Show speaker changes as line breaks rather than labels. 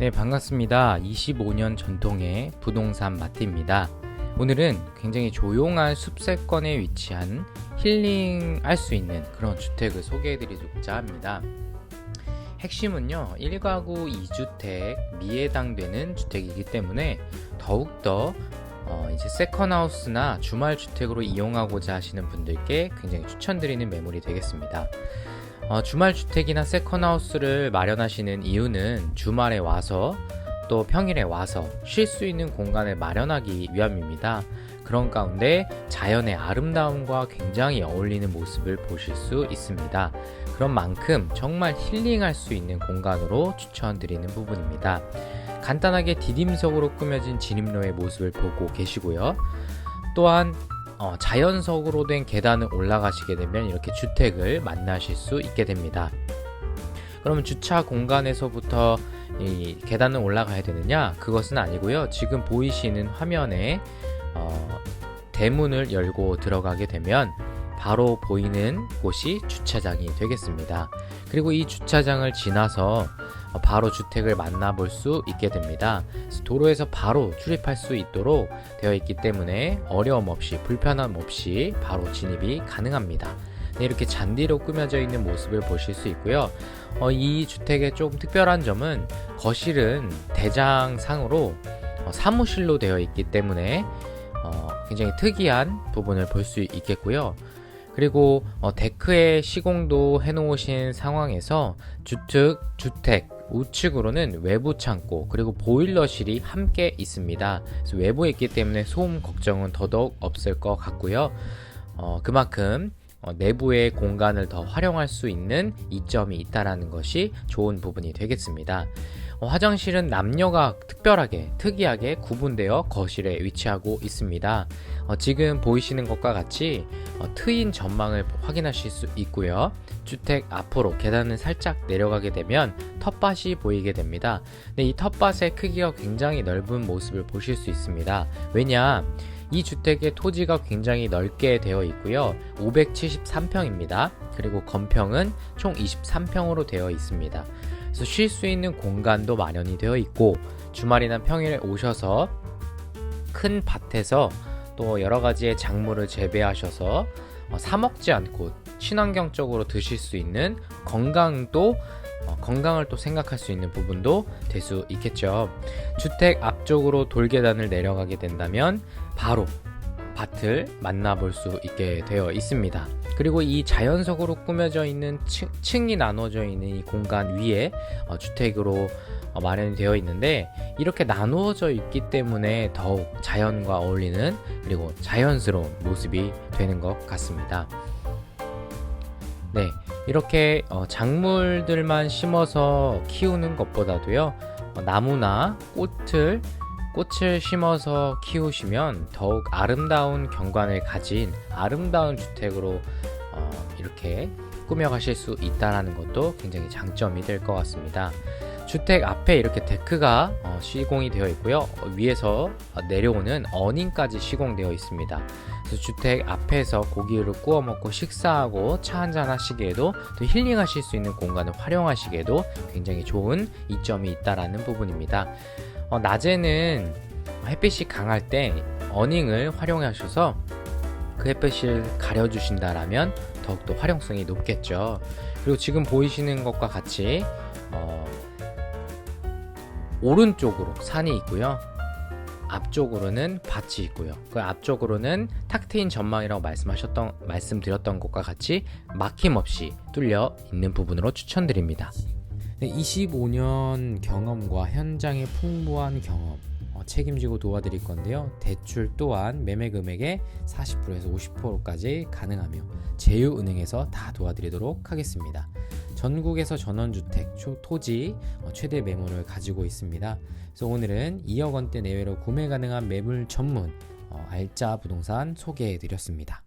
네, 반갑습니다. 25년 전통의 부동산 마트입니다. 오늘은 굉장히 조용한 숲세권에 위치한 힐링할 수 있는 그런 주택을 소개해 드리고자 합니다. 핵심은요, 1가구 2주택 미해당되는 주택이기 때문에 더욱더 어, 이제 세컨하우스나 주말 주택으로 이용하고자 하시는 분들께 굉장히 추천드리는 매물이 되겠습니다. 어, 주말 주택이나 세컨하우스를 마련하시는 이유는 주말에 와서 또 평일에 와서 쉴 수 있는 공간을 마련하기 위함입니다. 그런 가운데 자연의 아름다움과 굉장히 어울리는 모습을 보실 수 있습니다. 그런 만큼 정말 힐링할 수 있는 공간으로 추천드리는 부분입니다. 간단하게 디딤석으로 꾸며진 진입로의 모습을 보고 계시고요. 또한 어, 자연석으로 된 계단을 올라가시게 되면 이렇게 주택을 만나실 수 있게 됩니다. 그러면 주차 공간에서부터 이 계단을 올라가야 되느냐? 그것은 아니고요. 지금 보이시는 화면에 어, 대문을 열고 들어가게 되면 바로 보이는 곳이 주차장이 되겠습니다. 그리고 이 주차장을 지나서 바로 주택을 만나볼 수 있게 됩니다. 도로에서 바로 출입할 수 있도록 되어 있기 때문에 어려움 없이 불편함 없이 바로 진입이 가능합니다. 네, 이렇게 잔디로 꾸며져 있는 모습을 보실 수 있고요. 어, 이 주택의 좀 특별한 점은 거실은 대장상으로 어, 사무실로 되어 있기 때문에 어, 굉장히 특이한 부분을 볼 수 있겠고요. 그리고 어, 데크에 시공도 해놓으신 상황에서 주택, 주택 우측으로는 외부 창고 그리고 보일러실이 함께 있습니다. 외부에 있기 때문에 소음 걱정은 더더욱 없을 것 같고요. 어, 그만큼 어, 내부의 공간을 더 활용할 수 있는 이점이 있다라는 것이 좋은 부분이 되겠습니다. 어, 화장실은 남녀가 특별하게 특이하게 구분되어 거실에 위치하고 있습니다. 어, 지금 보이시는 것과 같이 어, 트인 전망을 확인하실 수 있고요. 주택 앞으로 계단을 살짝 내려가게 되면 텃밭이 보이게 됩니다. 근데 이 텃밭의 크기가 굉장히 넓은 모습을 보실 수 있습니다. 왜냐? 이 주택의 토지가 굉장히 넓게 되어 있고요. 573평입니다. 그리고 건평은 총 23평으로 되어 있습니다. 그래서 쉴 수 있는 공간도 마련이 되어 있고 주말이나 평일에 오셔서 큰 밭에서 또 여러 가지의 작물을 재배하셔서 어, 사 먹지 않고 친환경적으로 드실 수 있는 건강도 어, 건강을 또 생각할 수 있는 부분도 될 수 있겠죠. 주택 앞쪽으로 돌계단을 내려가게 된다면 바로 밭을 만나볼 수 있게 되어 있습니다. 그리고 이 자연석으로 꾸며져 있는 층, 이 나눠져 있는 이 공간 위에 어, 주택으로 어, 마련이 되어 있는데 이렇게 나누어져 있기 때문에 더욱 자연과 어울리는 그리고 자연스러운 모습이 되는 것 같습니다. 네, 이렇게 어, 작물들만 심어서 키우는 것보다도요, 어, 나무나 꽃을 꽃을 심어서 키우시면 더욱 아름다운 경관을 가진 아름다운 주택으로 어, 이렇게 꾸며가실 수 있다는 것도 굉장히 장점이 될 것 같습니다. 주택 앞에 이렇게 데크가 어, 시공이 되어 있고요. 어, 위에서 내려오는 어닝까지 시공되어 있습니다. 그래서 주택 앞에서 고기를 구워 먹고 식사하고 차 한잔 하시기에도 또 힐링하실 수 있는 공간을 활용하시기에도 굉장히 좋은 이점이 있다라는 부분입니다. 어, 낮에는 햇빛이 강할 때 어닝을 활용하셔서 그 햇빛을 가려주신다라면 더욱더 활용성이 높겠죠. 그리고 지금 보이시는 것과 같이 어, 오른쪽으로 산이 있고요. 앞쪽으로는 밭이 있고요. 그 앞쪽으로는 탁 트인 전망이라고 말씀하셨던 말씀드렸던 것과 같이 막힘없이 뚫려 있는 부분으로 추천드립니다. 25년 경험과 현장의 풍부한 경험 어, 책임지고 도와드릴 건데요. 대출 또한 매매 금액의 40%에서 50%까지 가능하며 제휴은행에서 다 도와드리도록 하겠습니다. 전국에서 전원주택, 토지 어, 최대 매물을 가지고 있습니다. 그래서 오늘은 2억 원대 내외로 구매 가능한 매물 전문 어, 알짜 부동산 소개해 드렸습니다.